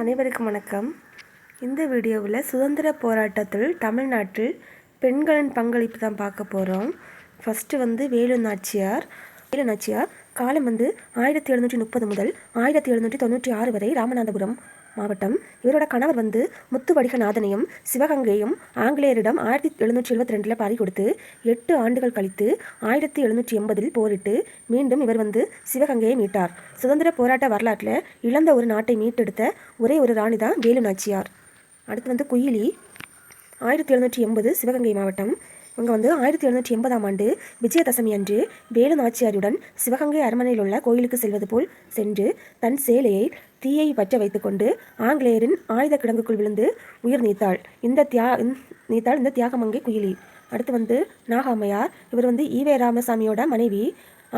அனைவருக்கும் வணக்கம். இந்த வீடியோவில் சுதந்திர போராட்டத்தில் தமிழ்நாட்டில் பெண்களின் பங்களிப்பு தான் பார்க்க போகிறோம் ஃபஸ்ட்டு வந்து வேலு நாச்சியார். வேலு நாச்சியார் காலம் வந்து ஆயிரத்தி எழுநூற்றி முப்பது முதல் ஆயிரத்தி எழுநூற்றி தொண்ணூற்றி ஆறு வரை ராமநாதபுரம் மாவட்டம். இவரோட கணவர் வந்து முத்துவடிகநாதனையும் சிவகங்கையும் ஆங்கிலேயரிடம் ஆயிரத்தி எழுநூற்றி எழுபத்தி ரெண்டில் பறி கொடுத்து எட்டு ஆண்டுகள் கழித்து ஆயிரத்தி எழுநூற்றி எண்பதில் போரிட்டு மீண்டும் இவர் வந்து சிவகங்கையை மீட்டார். சுதந்திர போராட்ட வரலாற்றில் இழந்த ஒரு நாட்டை மீட்டெடுத்த ஒரே ஒரு ராணி தான் வேலு நாச்சியார் அடுத்து வந்து குயிலி. ஆயிரத்தி எழுநூற்றி எண்பது சிவகங்கை மாவட்டம். இவங்க வந்து ஆயிரத்தி எழுநூற்றி எண்பதாம் ஆண்டு விஜயதசமி அன்று வேலு நாச்சியாரியுடன் சிவகங்கை அரண்மனையில் உள்ள கோயிலுக்கு செல்வது போல் சென்று தன் சேலையை தீயை பற்ற வைத்துக்கொண்டு ஆங்கிலேயரின் ஆயுத கிடங்குக்குள் விழுந்து உயிர் நீத்தாள். இந்த தியா நீத்தாள் இந்த தியாகமங்கை குயிலி. அடுத்து வந்து நாகாமையார் இவர் வந்து ஈவே ராமசாமியோட மனைவி.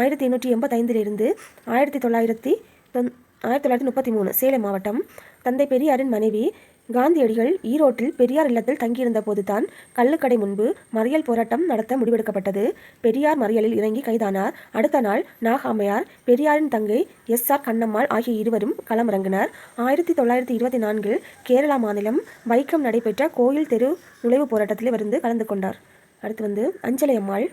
ஆயிரத்தி எண்ணூற்றி எண்பத்தைந்திலிருந்து ஆயிரத்தி தொள்ளாயிரத்தி தொன் ஆயிரத்தி தொள்ளாயிரத்தி முப்பத்தி மூணு சேலம் மாவட்டம் தந்தை பெரியாரின் மனைவி. காந்தியடிகள் ஈரோட்டில் பெரியார் இல்லத்தில் தங்கியிருந்த போதுதான் கள்ளுக்கடை முன்பு மறியல் போராட்டம் நடத்த முடிவெடுக்கப்பட்டது. பெரியார் மறியலில் இறங்கி கைதானார். அடுத்த நாள் நாகாமையார் பெரியாரின் தங்கை எஸ் ஆர் கண்ணம்மாள் ஆகிய இருவரும் களமிறங்கினர். ஆயிரத்தி தொள்ளாயிரத்தி இருபத்தி நான்கில் கேரளா மாநிலம் வைக்கம் நடைபெற்ற கோயில் தெரு நுழைவு போராட்டத்தில் இருந்து கலந்து கொண்டார். அடுத்து வந்து அஞ்சலி அம்மாள்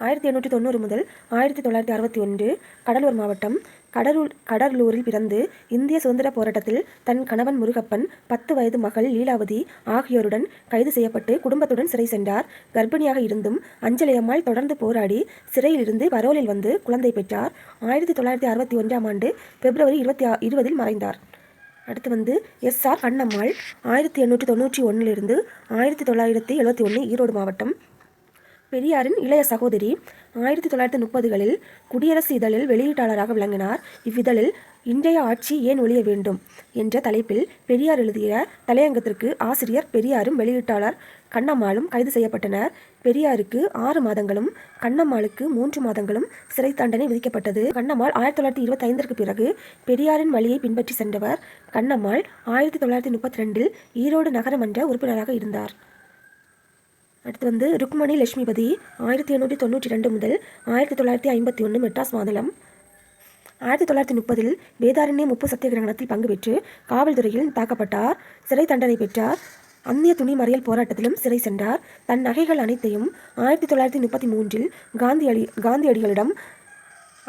ஆயிரத்தி எண்ணூற்றி தொண்ணூறு முதல் ஆயிரத்தி தொள்ளாயிரத்தி அறுபத்தி ஒன்று கடலூர் மாவட்டம் கடலூர் கடலூரில் பிறந்து இந்திய சுதந்திர போராட்டத்தில் தன் கணவன் முருகப்பன் பத்து வயது மகள் லீலாவதி ஆகியோருடன் கைது செய்யப்பட்டு குடும்பத்துடன் சிறை சென்றார். கர்ப்பிணியாக இருந்தும் அஞ்சலியம்மாள் தொடர்ந்து போராடி சிறையிலிருந்து பரோலில் வந்து குழந்தை பெற்றார். ஆயிரத்தி தொள்ளாயிரத்தி அறுபத்தி ஒன்றாம் ஆண்டு பிப்ரவரி இருபத்தி இருபதில் மறைந்தார். அடுத்து வந்து எஸ். ஆர். கண்ணம்மாள் ஆயிரத்தி எண்ணூற்றி தொண்ணூற்றி ஒன்றிலிருந்து ஆயிரத்தி தொள்ளாயிரத்தி எழுபத்தி ஒன்று ஈரோடு மாவட்டம் பெரியாரின் இளைய சகோதரி ஆயிரத்தி தொள்ளாயிரத்தி முப்பதுகளில் குடியரசு இதழில் வெளியீட்டாளராக விளங்கினார். இவ்விதழில் இன்றைய ஆட்சி ஏன் ஒழிய வேண்டும் என்ற தலைப்பில் பெரியார் எழுதிய தலையங்கத்திற்கு ஆசிரியர் பெரியாரும் வெளியீட்டாளர் கண்ணம்மாளும் கைது செய்யப்பட்டனர். பெரியாருக்கு ஆறு மாதங்களும் கண்ணம்மாளுக்கு மூன்று மாதங்களும் சிறை தண்டனை விதிக்கப்பட்டது. கண்ணம்மாள் ஆயிரத்தி தொள்ளாயிரத்தி இருபத்தி ஐந்திற்கு பிறகு பெரியாரின் வழியை பின்பற்றி சென்றவர் கண்ணம்மாள் ஆயிரத்தி தொள்ளாயிரத்தி முப்பத்தி ரெண்டில் ஈரோடு நகரமன்ற உறுப்பினராக இருந்தார். அடுத்து வந்து ருக்மணி லட்சுமிபதி ஆயிரத்தி எண்ணூற்றி தொண்ணூற்றி ரெண்டு முதல் ஆயிரத்தி தொள்ளாயிரத்தி ஐம்பத்தி ஒன்று மெட்ராஸ் மாநிலம் ஆயிரத்தி தொள்ளாயிரத்தி முப்பதில் வேதாரண்யம் உப்பு சத்தியகிரகணத்தில் பங்கு பெற்று காவல்துறையில் தாக்கப்பட்டார். சிறை தண்டனை பெற்றார். அந்நிய துணி மறியல் போராட்டத்திலும் சிறை சென்றார். தன் நகைகள் அனைத்தையும் ஆயிரத்தி தொள்ளாயிரத்தி முப்பத்தி மூன்றில் காந்தியடி காந்தியடிகளிடம்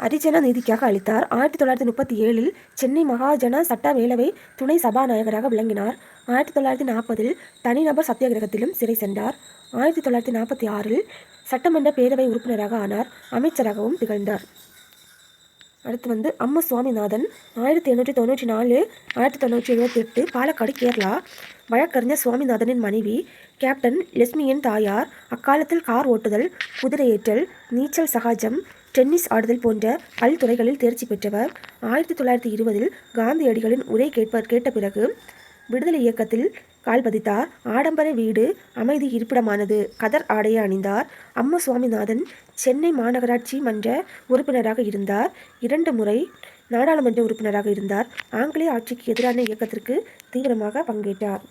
அரிஜன நீதிக்காக அளித்தார். ஆயிரத்தி தொள்ளாயிரத்தி முப்பத்தி ஏழில் சென்னை மகாஜன சட்ட வேலவை துணை சபாநாயகராக விளங்கினார். ஆயிரத்தி தொள்ளாயிரத்தி நாற்பதில் தனிநபர் சத்தியாகிரகத்திலும் சிறை சென்றார். ஆயிரத்தி தொள்ளாயிரத்தி நாற்பத்தி ஆறில் சட்டமன்ற பேரவை உறுப்பினராக ஆனார். அமைச்சராகவும் திகழ்ந்தார். அடுத்து வந்து அம்ம சுவாமிநாதன். ஆயிரத்தி எண்ணூற்றி தொண்ணூற்றி நாலு ஆயிரத்தி தொண்ணூற்றி எழுபத்தி எட்டு பாலக்காடு கேரளா. வழக்கறிஞர் சுவாமிநாதனின் மனைவி கேப்டன் லெஸ்மியின் தாயார். அக்காலத்தில் கார் ஓட்டுதல் குதிரையேற்றல் நீச்சல் சகாஜம் டென்னிஸ் ஆடுதல் போன்ற பல்துறைகளில் தேர்ச்சி பெற்றவர். ஆயிரத்தி தொள்ளாயிரத்தி இருபதில் காந்தியடிகளின் உரை கேட்ப கேட்ட பிறகு விடுதலை இயக்கத்தில் கால்பதித்தார் ஆடம்பர வீடு அமைதி இருப்பிடமானது. கதர் ஆடையை அணிந்தார். அம்ம சுவாமிநாதன் சென்னை மாநகராட்சி மன்ற உறுப்பினராக இருந்தார். இரண்டு முறை நாடாளுமன்ற உறுப்பினராக இருந்தார். ஆங்கிலேய ஆட்சிக்கு எதிரான இயக்கத்திற்கு தீவிரமாக பங்கேற்றார்.